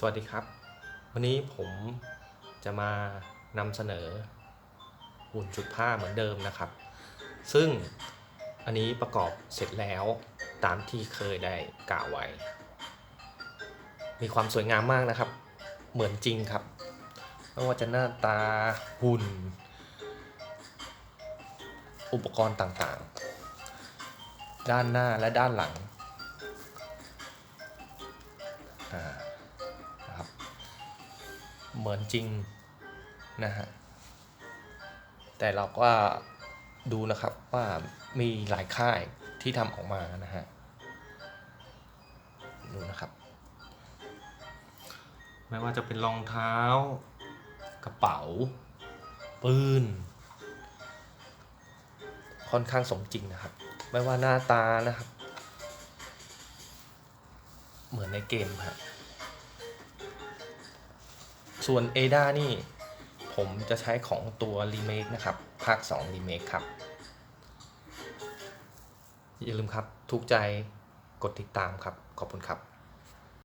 สวัสดีครับ วันนี้ผมจะมานำเสนอหุ่นชุดผ้าเหมือนเดิมนะครับ ซึ่งอันนี้ประกอบเสร็จแล้วตามที่เคยได้กล่าวไว้ มีความสวยงามมากนะครับ เหมือนจริงครับไม่ว่าจะหน้าตาหุ่น อุปกรณ์ต่างๆ ด้านหน้าและด้านหลังอ่า เหมือนจริงนะฮะ แต่เราก็ดูนะครับว่ามีหลายค่ายที่ทำออกมานะฮะ ดูนะครับ ไม่ว่าจะเป็นรองเท้า กระเป๋า ปืน ค่อนข้างสมจริงนะครับ ไม่ว่าหน้าตานะครับ เหมือนในเกมฮะ ส่วน Ada นี่ ผมจะใช้ของตัวรีเมคนะครับ ภาค2รีเมคครับ อย่าลืมครับ ทุกใจกดติดตามครับ ขอบคุณครับ